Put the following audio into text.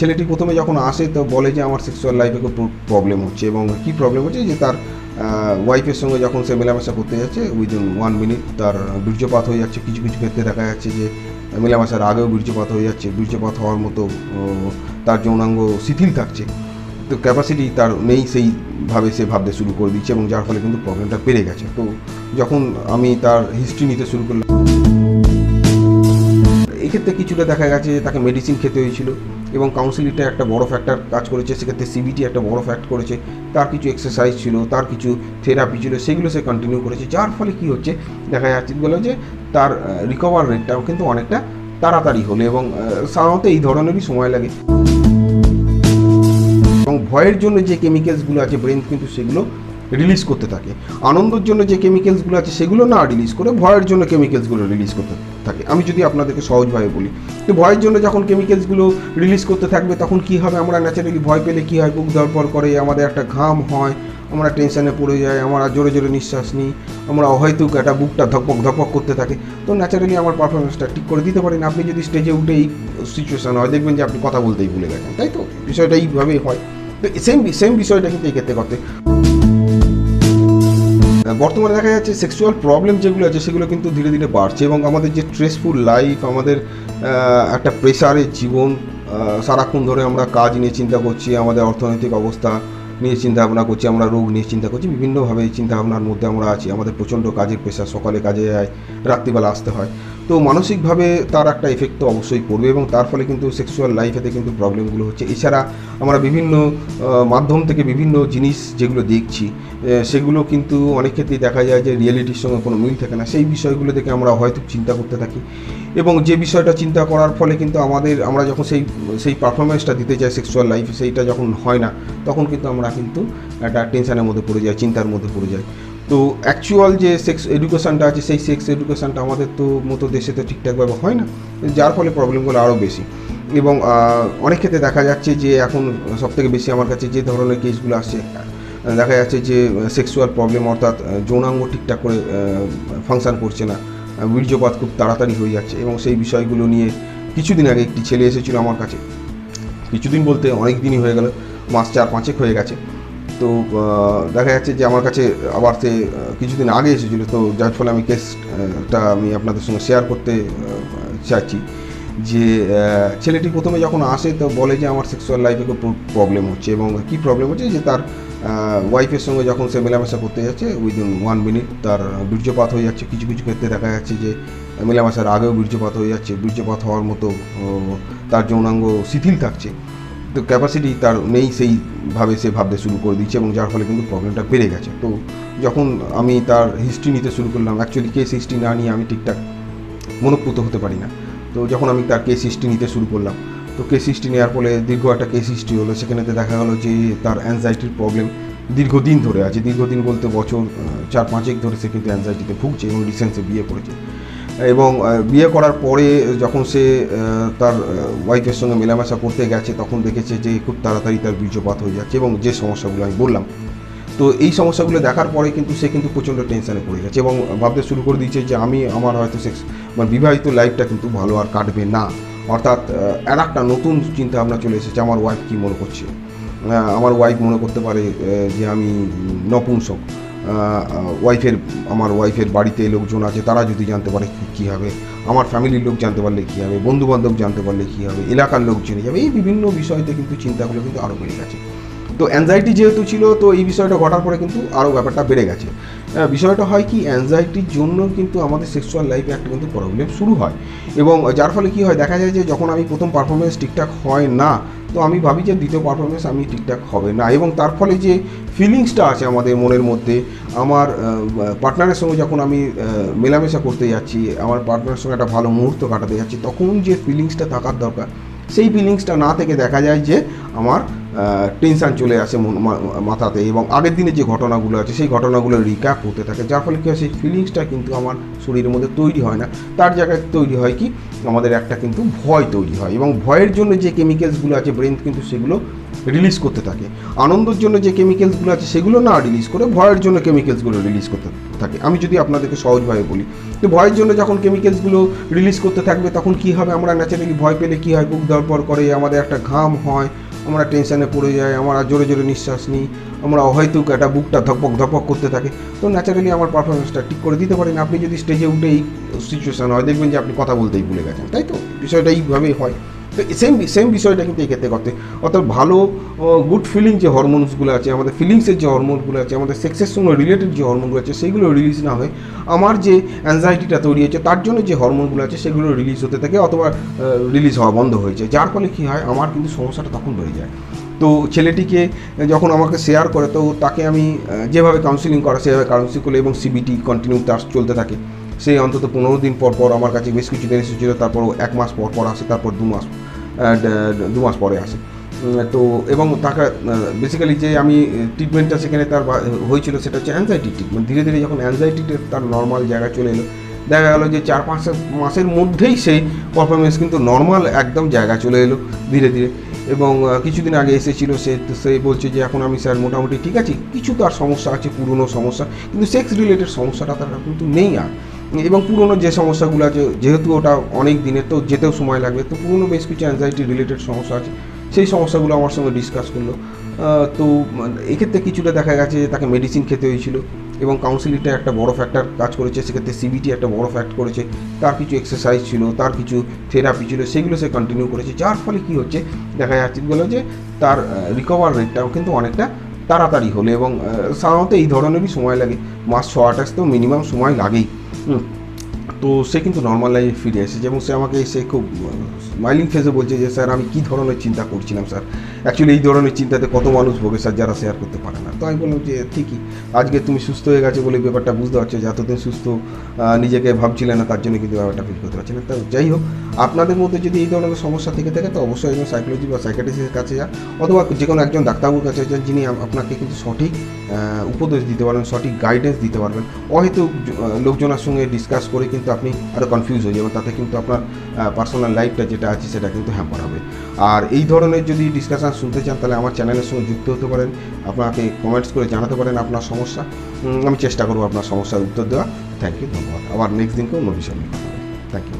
ছেলেটি প্রথমে যখন আসে তো বলে যে আমার সেক্সুয়াল লাইফে খুব প্রবলেম হচ্ছে এবং কি প্রবলেম হচ্ছে যে তার ওয়াইফের সঙ্গে যখন সে মেলামেশা করতে যাচ্ছে উইদিন ওয়ান মিনিট তার বীর্যপাত হয়ে যাচ্ছে। কিছু কিছু ক্ষেত্রে দেখা যাচ্ছে যে মেলামেশার আগেও বীর্যপাত হয়ে যাচ্ছে। বীর্যপাত হওয়ার মতো তার যৌনাঙ্গ শিথিল থাকছে। তো ক্যাপাসিটি তার নেই সেইভাবে সে ভাবতে শুরু করে দিচ্ছে এবং যার ফলে কিন্তু প্রবলেমটা বেড়ে গেছে। তো যখন আমি তার হিস্ট্রি নিতে শুরু করলাম, এক্ষেত্রে কিছুটা দেখা গেছে তাকে মেডিসিন খেতে হয়েছিল। এবং কাউন্সিলিংটা একটা বড় ফ্যাক্টর কাজ করেছে, সেক্ষেত্রে সিবিটি একটা বড় ফ্যাক্ট করেছে, তার কিছু এক্সারসাইজ ছিল, তার কিছু থেরাপি ছিল, সেগুলো সে কন্টিনিউ করেছে। যার ফলে কি হচ্ছে, দেখা যাচ্ছে বলে যে, তার রিকভার রেটটাও কিন্তু অনেকটা তাড়াতাড়ি হলো এবং সাধারণত এই ধরনেরই সময় লাগে। এবং ভয়ের জন্য যে কেমিক্যালসগুলো আছে ব্রেন কিন্তু সেগুলো রিলিজ করতে থাকে। আনন্দের জন্য যে কেমিক্যালসগুলো আছে, সেগুলো না রিলিজ করে ভয়ের জন্য কেমিক্যালসগুলো রিলিজ করতে থাকে। আমি যদি আপনাদেরকে সহজভাবে বলি তো ভয়ের জন্য যখন কেমিক্যালসগুলো রিলিজ করতে থাকবে, তখন কি হবে? আমরা ন্যাচারালি ভয় পেলে কী হয়? বুক ধরপড় করে, আমাদের একটা ঘাম হয়, আমরা টেনশনে পড়ে যাই, আমরা জোরে জোরে নিঃশ্বাস নিই, আমরা অহৈতুক একটা বুকটা ধকপক ধকপক করতে থাকে। তো ন্যাচারালি আমার পারফরমেন্সটা ঠিক করে দিতে পারেন। আপনি যদি স্টেজে উঠে এই সিচুয়েশন হয়, দেখবেন যে আপনি কথা বলতেই ভুলে গেছেন, তাই তো? বিষয়টা এইভাবেই হয়। তো সেম সেম বিষয়টা কিন্তু এই ক্ষেত্রে করতে বর্তমানে দেখা যাচ্ছে সেক্সুয়াল প্রবলেম যেগুলো আছে সেগুলো কিন্তু ধীরে ধীরে বাড়ছে এবং আমাদের যে স্ট্রেসফুল লাইফ আমাদের একটা প্রেশারের জীবন সারাক্ষণ ধরে আমরা কাজ নিয়ে চিন্তা করছি, আমাদের অর্থনৈতিক অবস্থা নিয়ে চিন্তা ভাবনা করছি, আমরা রোগ নিয়ে চিন্তা করছি, বিভিন্নভাবে এই চিন্তাভাবনার মধ্যে আমরা আছি। আমাদের প্রচণ্ড কাজের পেশা সকালে কাজে যায়, রাত্রিবেলা আসতে হয়। তো মানসিকভাবে তার একটা এফেক্ট তো অবশ্যই পড়বে এবং তার ফলে কিন্তু সেক্সুয়াল লাইফেতে কিন্তু প্রবলেমগুলো হচ্ছে। এছাড়া আমরা বিভিন্ন মাধ্যম থেকে বিভিন্ন জিনিস যেগুলো দেখছি সেগুলো কিন্তু অনেক ক্ষেত্রেই দেখা যায় যে রিয়েলিটির সঙ্গে কোনো মিল থাকে না। সেই বিষয়গুলো থেকে আমরা হয়তো চিন্তা করতে থাকি। এবং যে বিষয়টা চিন্তা করার ফলে কিন্তু আমাদের, আমরা যখন সেই সেই পারফরমেন্সটা দিতে চাই সেক্সুয়াল লাইফে সেইটা যখন হয় না, তখন কিন্তু আমরা কিন্তু একটা টেনশনের মধ্যে পড়ে যাই, চিন্তার মধ্যে পড়ে যাই। তো অ্যাকচুয়াল যে সেক্স এডুকেশনটা আছে, সেই সেক্স এডুকেশনটা আমাদের তো মতো দেশে তো ঠিকঠাকভাবে হয় না। যার ফলে প্রবলেমগুলো আরও বেশি। এবং অনেক ক্ষেত্রে দেখা যাচ্ছে যে এখন সবথেকে বেশি আমার কাছে যে ধরনের কেসগুলো আসছে দেখা যাচ্ছে যে সেক্সুয়াল প্রবলেম অর্থাৎ যৌনাঙ্গ ঠিকঠাক করে ফাংশন করছে না। বীর্যপাত খুব তাড়াতাড়ি হয়ে যাচ্ছে এবং সেই বিষয়গুলো নিয়ে কিছুদিন আগে একটি ছেলে এসেছিল আমার কাছে। কিছুদিন বলতে অনেক দিনই হয়ে গেল, মাস চার পাঁচেক হয়ে গেছে। তো দেখা যাচ্ছে যে আমার কাছে আবার সে কিছুদিন আগে এসেছিল, তো যার ফলে আমি কেসটা আমি আপনাদের সঙ্গে শেয়ার করতে চাচ্ছি যে ছেলেটি প্রথমে যখন আসে তো বলে যে আমার সেক্সুয়াল লাইফে খুব প্রবলেম হচ্ছে এবং কি প্রবলেম হচ্ছে যে তার ওয়াইফের সঙ্গে যখন সে মেলামেশা করতে যাচ্ছে উইদিন ওয়ান মিনিট তার বীর্যপাত হয়ে যাচ্ছে। কিছু কিছু ক্ষেত্রে দেখা যাচ্ছে যে মেলামেশার আগেও বীর্যপাত হয়ে যাচ্ছে। বীর্যপাত হওয়ার মতো তার যৌনাঙ্গ শিথিল থাকছে। তো ক্যাপাসিটি তার নেই সেইভাবে সে ভাবতে শুরু করে দিচ্ছে এবং যার ফলে কিন্তু প্রবলেমটা বেড়ে গেছে। তো যখন আমি তার হিস্ট্রি নিতে শুরু করলাম অ্যাকচুয়ালি কেস হিস্ট্রি না নিয়ে আমি ঠিকঠাক মনোপ্রুত হতে পারি না। তো যখন আমি তার কেস হিস্ট্রি নিতে শুরু করলাম, তো কেস হিস্ট্রি নেওয়ার ফলে দীর্ঘ একটা কেস হিস্ট্রি হলো। সেখানেতে দেখা গেলো যে তার অ্যাংজাইটির প্রবলেম দীর্ঘদিন ধরে আছে। দীর্ঘদিন বলতে বছর চার পাঁচেক ধরে সে কিন্তু অ্যাংজাইটিতে ভুগছে এবং রিসেন্টসে বিয়ে করেছে। এবং বিয়ে করার পরে যখন সে তার ওয়াইফের সঙ্গে মেলামেশা করতে গেছে, তখন দেখেছে যে খুব তাড়াতাড়ি তার বীর্যপাত হয়ে যাচ্ছে এবং যে সমস্যাগুলো আমি বললাম, তো এই সমস্যাগুলো দেখার পরে কিন্তু সে কিন্তু প্রচণ্ড টেনশানে পড়ে গেছে এবং ভাবতে শুরু করে দিয়েছে যে আমি আমার হয়তো সেক্স মানে বিবাহিত লাইফটা কিন্তু ভালো আর কাটবে না। অর্থাৎ আর একটা নতুন চিন্তা ভাবনা চলে এসেছে, আমার ওয়াইফ কী মনে করছে? আমার ওয়াইফ মনে করতে পারে যে আমি নপুংসক। ওয়াইফের আমার ওয়াইফের বাড়িতে লোকজন আছে, তারা যদি জানতে পারে কি- হবে, আমার ফ্যামিলির লোক জানতে পারলে কী হবে, বন্ধুবান্ধব জানতে পারলে কী হবে, এলাকার লোক জেনে যাবে, এই বিভিন্ন বিষয়তে কিন্তু চিন্তাগুলো কিন্তু আরও বেড়ে গেছে। তো অ্যাংজাইটি যেহেতু ছিল, তো এই বিষয়টা ঘটার পরে কিন্তু আরও ব্যাপারটা বেড়ে গেছে। বিষয়টা হয় কি অ্যাংজাইটির জন্য কিন্তু আমাদের সেক্সুয়াল লাইফে একটা কিন্তু প্রবলেম শুরু হয়। এবং যার ফলে কি হয়, দেখা যায় যে যখন আমি প্রথম পারফরমেন্স ঠিকঠাক হয় না তো আমি ভাবি যে দ্বিতীয় পারফরমেন্স আমি ঠিকঠাক হবে না। এবং তার ফলে যে ফিলিংসটা আছে আমাদের মনের মধ্যে, আমার পার্টনারের সঙ্গে যখন আমি মেলামেশা করতে যাচ্ছি, আমার পার্টনারের সঙ্গে একটা ভালো মুহূর্ত কাটাতে যাচ্ছি, তখন যে ফিলিংসটা থাকার দরকার, সেই ফিলিংসটা না থেকে দেখা যায় যে আমার টেনশান চলে আসে মাথাতে এবং আগের দিনে যে ঘটনাগুলো আছে, সেই ঘটনাগুলো রিক্যাপ হতে থাকে, যার ফলে কী হয়, সেই ফিলিংসটা কিন্তু আমার শরীরের মধ্যে তৈরি হয় না। তার জায়গায় তৈরি হয় কি, আমাদের একটা কিন্তু ভয় তৈরি হয় এবং ভয়ের জন্য যে কেমিক্যালসগুলো আছে ব্রেন কিন্তু সেগুলো রিলিজ করতে থাকে। আনন্দের জন্য যে কেমিক্যালসগুলো আছে, সেগুলো না রিলিজ করে ভয়ের জন্য কেমিক্যালসগুলো রিলিজ করতে থাকে। আমি যদি আপনাদেরকে সহজভাবে বলি, তো ভয়ের জন্য যখন কেমিক্যালসগুলো রিলিজ করতে থাকবে, তখন কি হবে? আমরা ন্যাচারালি ভয় পেলে কী হয়? বুক দরপর করে আমাদের একটা ঘাম হয় আমরা টেনশানে পড়ে যাই, আমরা জোরে জোরে নিঃশ্বাস নিই, আমরা হয়তো একটা বুকটা ধপক ধপক করতে থাকে। তো ন্যাচারালি আমার পারফরমেন্সটা ঠিক করে দিতে পারেন। আপনি যদি স্টেজে উঠে এই সিচুয়েশান হয়, দেখবেন যে আপনি কথা বলতেই ভুলে গেছেন, তাই তো? বিষয়টা এইভাবেই হয়। তো সেম সেম বিষয়টা কিন্তু এই ক্ষেত্রে করতে অর্থাৎ ভালো গুড ফিলিং যে হরমোনসগুলো আছে, আমাদের ফিলিংসের যে হরমোনগুলো আছে, আমাদের সেক্সের সঙ্গে রিলেটেড যে হরমোনগুলো আছে সেইগুলো রিলিজ না হয়ে আমার যে অ্যাংজাইটিটা তৈরি হয়েছে, তার জন্য যে হরমোনগুলো আছে, সেগুলো রিলিজ হতে থাকে অথবা রিলিজ হওয়া বন্ধ হয়েছে যার ফলে কী হয়, আমার কিন্তু সমস্যাটা তখন বেড়ে যায়। তো ছেলেটিকে যখন আমাকে শেয়ার করে, তো তাকে আমি যেভাবে কাউন্সিলিং করা, সেভাবে কাউন্সিলিং করলে এবং সিবিটি কন্টিনিউ তার চলতে থাকে। সে অন্তত পনেরো দিন পর পর আমার কাছে বেশ কিছু দিন এসেছিল তারপর এক মাস পর পর আসে, তারপর দু মাস দু মাস পরে আসে। তো এবং তাকে বেসিক্যালি যে আমি ট্রিটমেন্টটা সেখানে তার হয়েছিল সেটা হচ্ছে অ্যাংজাইটি ট্রিটমেন্ট ধীরে ধীরে যখন অ্যাংজাইটিটা তার নর্মাল জায়গায় চলে এলো, দেখা গেলো যে চার পাঁচ মাসের মধ্যেই সেই পারফরমেন্স কিন্তু নর্মাল একদম জায়গায় চলে এলো ধীরে ধীরে। এবং কিছুদিন আগে এসেছিল সে সে বলছে যে এখন আমি স্যার মোটামুটি ঠিক আছি, কিছু তার সমস্যা আছে, পুরনো সমস্যা, কিন্তু সেক্স রিলেটেড সমস্যাটা তার কিন্তু নেই আর। এবং পুরনো যে সমস্যাগুলো আছে, যেহেতু ওটা অনেক দিনের, তো যেতেও সময় লাগবে। তো পুরনো বেশ কিছু অ্যাংজাইটি রিলেটেড সমস্যা আছে, সেই সমস্যাগুলো আমার সঙ্গে ডিসকাস করল। তো এক্ষেত্রে কিছুটা দেখা গেছে যে তাকে মেডিসিন খেতে হয়েছিল এবং কাউন্সিলিংটা একটা বড় ফ্যাক্টর কাজ করেছে। সেক্ষেত্রে সিবিটি একটা বড় ফ্যাক্ট করেছে। তার কিছু এক্সারসাইজ ছিল, তার কিছু থেরাপি ছিল, সেগুলো সে কন্টিনিউ করেছে। যার ফলে কী হচ্ছে, দেখা যাচ্ছে বলে যে তার রিকভার রেটটাও কিন্তু অনেকটা তাড়াতাড়ি হলে এবং সাধারণত এই ধরনেরই সময় লাগে মাস ছ আঠাশ তো মিনিমাম সময় লাগেই। তো সে কিন্তু নর্মাল লাইফে ফিরে এসেছে এবং সে আমাকে এসে খুব স্মাইলিং ফেসে বলছে যে, স্যার, আমি কী ধরনের চিন্তা করছিলাম, স্যার? অ্যাকচুয়ালি এই ধরনের চিন্তাতে কত মানুষ ভোগে, স্যার, যারা শেয়ার করতে পারে না? তো আমি বললাম যে, ঠিকই। আজকে তুমি সুস্থ হয়ে গেছো বলে ব্যাপারটা বুঝতে পারছ যে, এতদিন সুস্থ নিজেকে ভাবছিলে না, তার জন্য কিন্তু ব্যাপারটা ফিল করতে পারছি না। তো যাই হোক, আপনাদের মধ্যে যদি এই ধরনের সমস্যা থেকে থাকে, তো অবশ্যই একজন সাইকোলজি বা সাইকাটিস্টের কাছে যান অথবা যে কোনো একজন ডাক্তারবাবুর কাছে যান, যিনি আপনাকে কিন্তু সঠিক উপদেশ দিতে পারবেন, সঠিক গাইডেন্স দিতে পারবেন। হয়তো লোকজনের সঙ্গে ডিসকাস করে কিন্তু আপনি আরও কনফিউজ হয়ে যাবেন। তাতে কিন্তু আপনার পার্সোনাল লাইফটা যেটা আছে সেটা কিন্তু হ্যাম্পার হবে। আর এই ধরনের যদি ডিসকাশান শুনতে চান, তাহলে আমার চ্যানেলের সঙ্গে যুক্ত হতে পারেন। আপনাকে কমেন্টস করে জানাতে পারেন আপনার সমস্যা। আমি চেষ্টা করব আপনার সমস্যার উত্তর দেওয়া থ্যাংক ইউ ধন্যবাদ। আবার নেক্সট দিনকেও অন্য বিষয় থ্যাংক ইউ